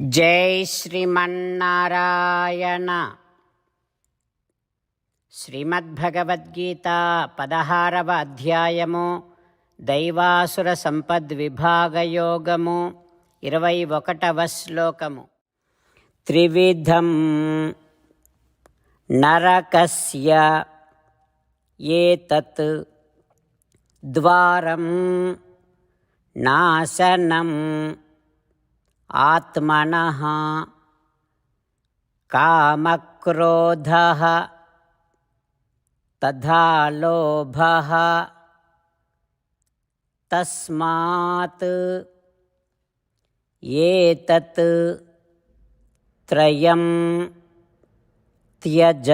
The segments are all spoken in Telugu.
జై శ్రీమన్నారాయణ. శ్రీమద్భగవద్గీత పదహారవ అధ్యాయము దైవాసుర సంపద్విభాగయోగము ఇరవై ఒకటవ శ్లోకము. త్రివిధం నరకస్య ఏతత్ ద్వారం నాశనం ఆత్మనः కామక్రోధः తథా లోభः తస్మాత్ ఏతత్ త్రయం త్యజ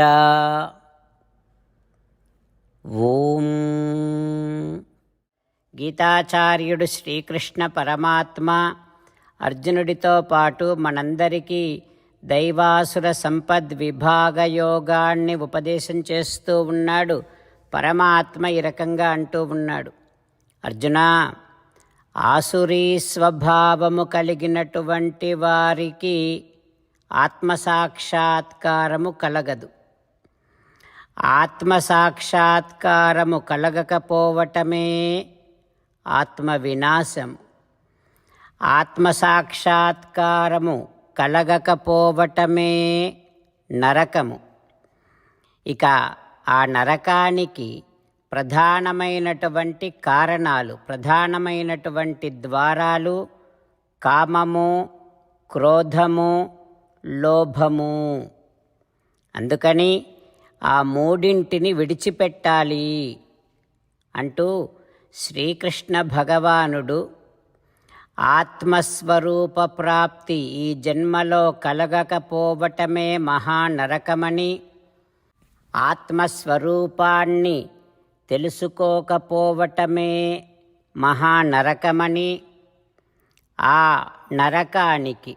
ఓం గీతాచార్యుడు శ్రీకృష్ణ పరమాత్మ అర్జునుడితో పాటు మనందరికీ దైవాసుర సంపద్ విభాగ యోగాన్ని ఉపదేశం చేస్తూ ఉన్నాడు. పరమాత్మ ఈ రకంగా అంటూ ఉన్నాడు. అర్జున ఆసురీ స్వభావము కలిగినటువంటి వారికి ఆత్మసాక్షాత్కారము కలగదు. ఆత్మసాక్షాత్కారము కలగకపోవటమే ఆత్మ వినాశము ఆత్మసాక్షాత్కారము కలగకపోవటమే నరకము. ఇక ఆ నరకానికి ప్రధానమైనటువంటి కారణాలు ప్రధానమైనటువంటి ద్వారాలు కామము క్రోధము లోభము. అందుకని ఆ మూడింటిని విడిచిపెట్టాలి అంటూ శ్రీకృష్ణ భగవానుడు ఆత్మస్వరూప ప్రాప్తి ఈ జన్మలో కలగకపోవటమే మహానరకమని ఆత్మస్వరూపాన్ని తెలుసుకోకపోవటమే మహానరకమని ఆ నరకానికి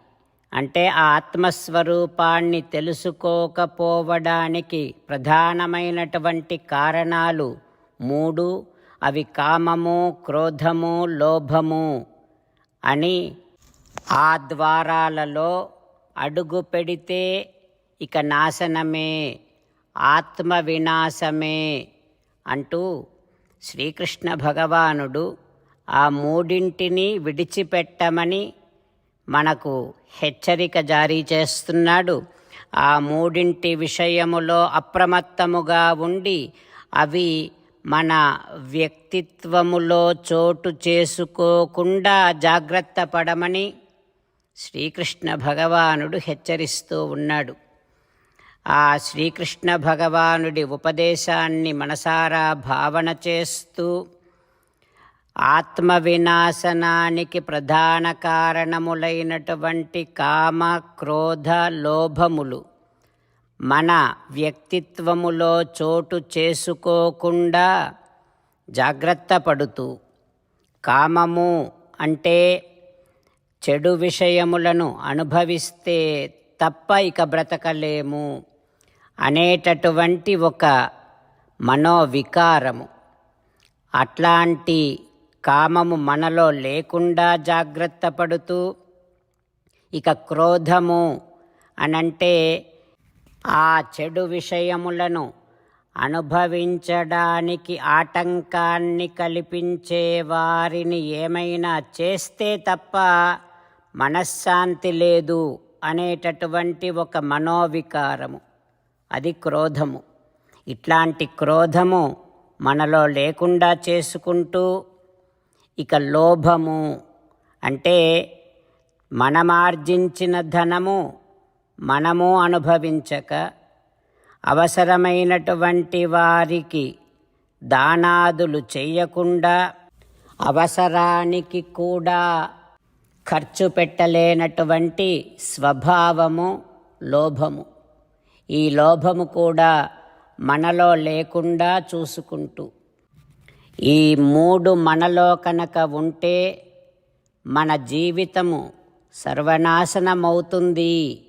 అంటే ఆ ఆత్మస్వరూపాన్ని తెలుసుకోకపోవడానికి ప్రధానమైనటువంటి కారణాలు మూడు. అవి కామము క్రోధము లోభము. అని ఆ ద్వారాలలో అడుగు పెడితే ఇక నాశనమే ఆత్మ వినాశమే అంటూ శ్రీకృష్ణ భగవానుడు ఆ మూడింటిని విడిచిపెట్టమని మనకు హెచ్చరిక జారీ చేస్తున్నాడు. ఆ మూడింటి విషయములో అప్రమత్తముగా ఉండి అవి మన వ్యక్తిత్వములో చోటు చేసుకోకుండా జాగ్రత్త పడమని శ్రీకృష్ణ భగవానుడు హెచ్చరిస్తూ ఉన్నాడు. ఆ శ్రీకృష్ణ భగవానుడి ఉపదేశాన్ని మనసారా భావన చేస్తూ ఆత్మ వినాశనానికి ప్రధాన కారణములైనటువంటి కామ క్రోధ లోభములు మన వ్యక్తిత్వములో చోటు చేసుకోకుండా జాగ్రత్త పడుతూ కామము అంటే చెడు విషయములను అనుభవిస్తే తప్ప ఇక బ్రతకలేము అనేటటువంటి ఒక మనోవికారము. అట్లాంటి కామము మనలో లేకుండా జాగ్రత్త పడుతూ ఇక క్రోధము అనంటే ఆ చెడు విషయములను అనుభవించడానికి ఆటంకాన్ని కల్పించే వారిని ఏమైనా చేస్తే తప్ప మనశ్శాంతి లేదు అనేటటువంటి ఒక మనోవికారము. అది క్రోధము. ఇట్లాంటి క్రోధము మనలో లేకుండా చేసుకుంటూ ఇక లోభము అంటే మనమార్జించిన ధనము మనము అనుభవించక అవసరమైనటువంటి వారికి దానాదులు చేయకుండా అవసరానికి కూడా ఖర్చు పెట్టలేనటువంటి స్వభావము లోభము. ఈ లోభము కూడా మనలో లేకుండా చూసుకుంటూ ఈ మూడు మనలో కనుక ఉంటే మన జీవితము సర్వనాశనమవుతుంది.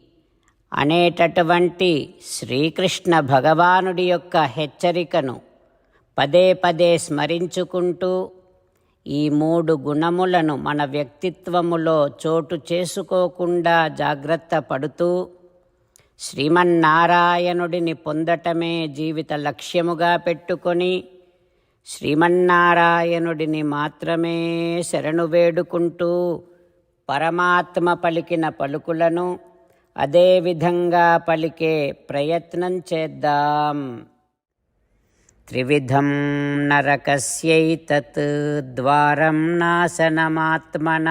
అనేటటువంటి శ్రీకృష్ణ భగవానుడి యొక్క హెచ్చరికను పదే పదే స్మరించుకుంటూ ఈ మూడు గుణములను మన వ్యక్తిత్వములో చోటు చేసుకోకుండా జాగ్రత్త పడుతూ శ్రీమన్నారాయణుడిని పొందటమే జీవిత లక్ష్యముగా పెట్టుకొని శ్రీమన్నారాయణుడిని మాత్రమే శరణు వేడుకుంటూ పరమాత్మ పలికిన పలుకులను అదేవిధంగా పలికే ప్రయత్నం చేద్దాం. త్రివిధం నరకస్యైతత్ ద్వారం నాశనమాత్మన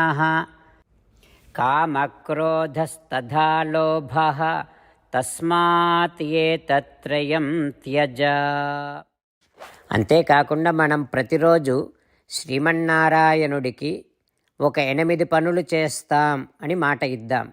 కామక్రోధస్తథా లోభ తస్మాత్ ఏతత్రయం త్యజ. అంతేకాకుండా మనం ప్రతిరోజు శ్రీమన్నారాయణుడికి ఒక ఎనిమిది పనులు చేస్తాం అని మాట ఇద్దాం.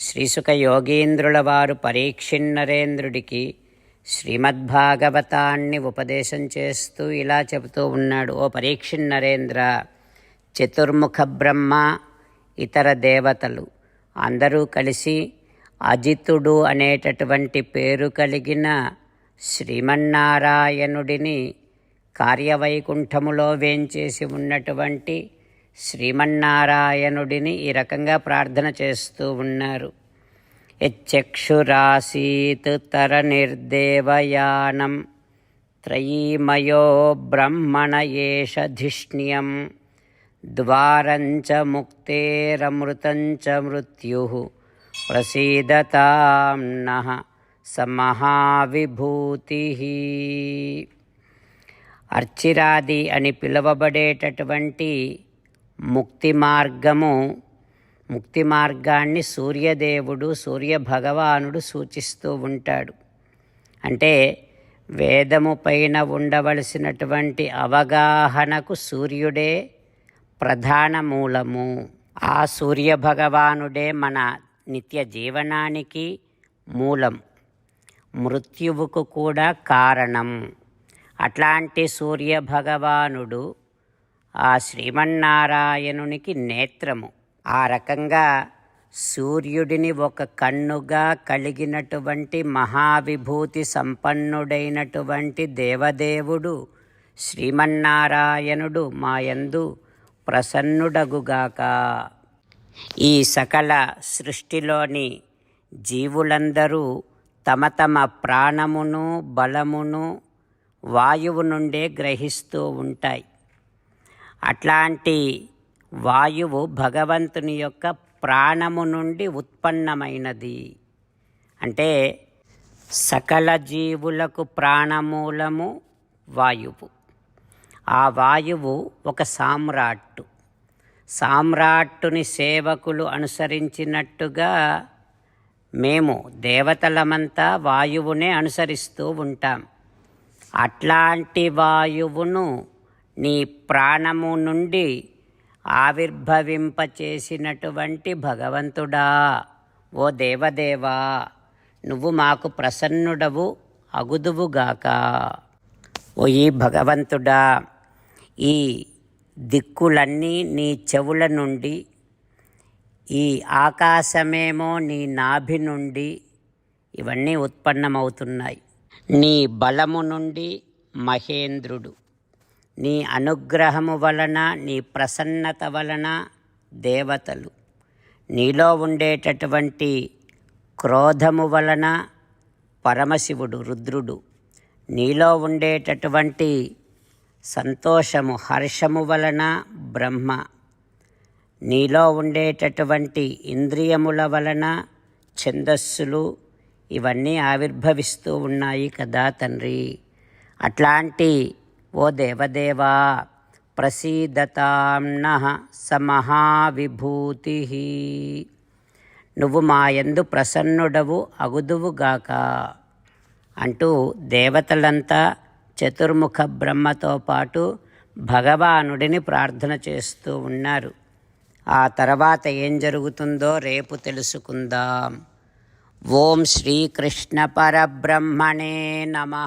శ్రీసుక యోగీంద్రుల వారు పరీక్షిన్నరేంద్రుడికి శ్రీమద్భాగవతాన్ని ఉపదేశం చేస్తూ ఇలా చెబుతూ ఉన్నాడు ఓ పరీక్షిన్నరేంద్ర చతుర్ముఖ బ్రహ్మ ఇతర దేవతలు అందరూ కలిసి అజితుడు అనేటటువంటి పేరు కలిగిన శ్రీమన్నారాయణుడిని కార్యవైకుంఠములో వేంచేసి ఉన్నటువంటి శ్రీమన్నారాయణుడిని ఈ రకంగా ప్రార్థన చేస్తూ ఉన్నారు. యచ్చక్షురాసీత్ తర నిర్దేవయానం త్రయీమయో బ్రహ్మణ ఏషధిష్ణ్యం ద్వారంచ ముక్తేరమృతంచ మృత్యు ప్రసీదతాం సమహావిభూతి. అర్చిరాది అని పిలువబడేటటువంటి ముక్తి మార్గము ముక్తి మార్గాన్ని సూర్యదేవుడు సూర్య భగవానుడు సూచిస్తూ ఉంటాడు. అంటే వేదము పైన ఉండవలసినటువంటి అవగాహనకు సూర్యుడే ప్రధాన మూలము. ఆ సూర్య భగవానుడే మన నిత్య జీవనానికి మూలం. మృత్యువుకు కూడా కారణం. అట్లాంటి సూర్య భగవానుడు ఆ శ్రీమన్నారాయణునికి నేత్రము. ఆ రకంగా సూర్యుడిని ఒక కన్నుగా కలిగినటువంటి మహావిభూతి సంపన్నుడైనటువంటి దేవదేవుడు శ్రీమన్నారాయణుడు మాయందు ప్రసన్నుడగుగాక. ఈ సకల సృష్టిలోని జీవులందరూ తమ తమ ప్రాణమును బలమును వాయువు నుండే గ్రహిస్తూ ఉంటాయి. అట్లాంటి వాయువు భగవంతుని యొక్క ప్రాణము నుండి ఉత్పన్నమైనది. అంటే సకల జీవులకు ప్రాణమూలము వాయువు. ఆ వాయువు ఒక సామ్రాట్టు. సామ్రాట్టుని సేవకులు అనుసరించినట్టుగా మేము దేవతలమంతా వాయువునే అనుసరిస్తూ ఉంటాం. అట్లాంటి వాయువును నీ ప్రాణము నుండి ఆవిర్భవింపచేసినటువంటి భగవంతుడా. ఓ దేవదేవా నువ్వు మాకు ప్రసన్నుడవు అగుదువుగాక. ఓ ఈ భగవంతుడా ఈ దిక్కులన్నీ నీ చెవుల నుండి ఈ ఆకాశమేమో నీ నాభి నుండి ఇవన్నీ ఉత్పన్నమవుతున్నాయి. నీ బలము నుండి మహేంద్రుడు. నీ అనుగ్రహము వలన నీ ప్రసన్నత వలన దేవతలు. నీలో ఉండేటటువంటి క్రోధము వలన పరమశివుడు రుద్రుడు. నీలో ఉండేటటువంటి సంతోషము హర్షము వలన బ్రహ్మ. నీలో ఉండేటటువంటి ఇంద్రియముల వలన ఛందస్సులు ఇవన్నీ ఆవిర్భవిస్తూ ఉన్నాయి కదా తండ్రి. అట్లాంటి ఓ దేవదేవా ప్రసీదతాంన సమహావిభూతి. నువ్వు మాయందు ప్రసన్నుడవు అగుదువుగాక అంటూ దేవతలంతా చతుర్ముఖ బ్రహ్మతో పాటు భగవానుడిని ప్రార్థన చేస్తూ ఉన్నారు. ఆ తర్వాత ఏం జరుగుతుందో రేపు తెలుసుకుందాం. ఓం శ్రీకృష్ణ పరబ్రహ్మణే నమ.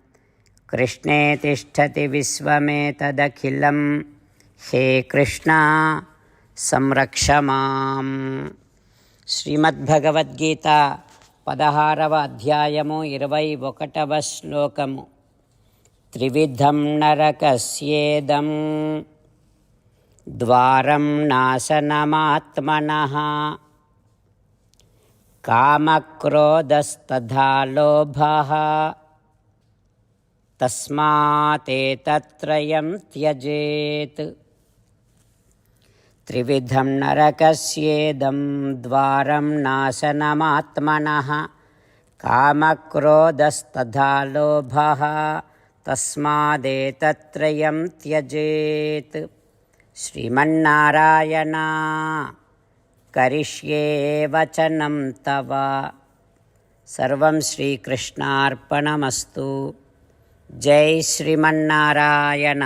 కృష్ణే తిష్టతి విశ్వమేతదఖిలం హే కృష్ణ సంరక్ష మాం శ్రీమద్భగవద్గీత పదహారవ అధ్యాయము ఇరవై ఒకటవ శ్లోకము త్రివిధం నరకస్యేదం ద్వారం నాశనమాత్మనः కామక్రోధస్తథా లోభः తస్మాతేతత్రయం త్యజేత్. త్రివిధం నరకస్యేదం ద్వారం నాశనమాత్మనः. కామక్రోధస్తథా లోభः. తస్మాదేతత్రయం త్యజేత్. శ్రీమన్నారాయణ కరిష్యే వచనం తవ. సర్వం శ్రీకృష్ణార్పణమస్తు. జై శ్రీమన్నారాయణ.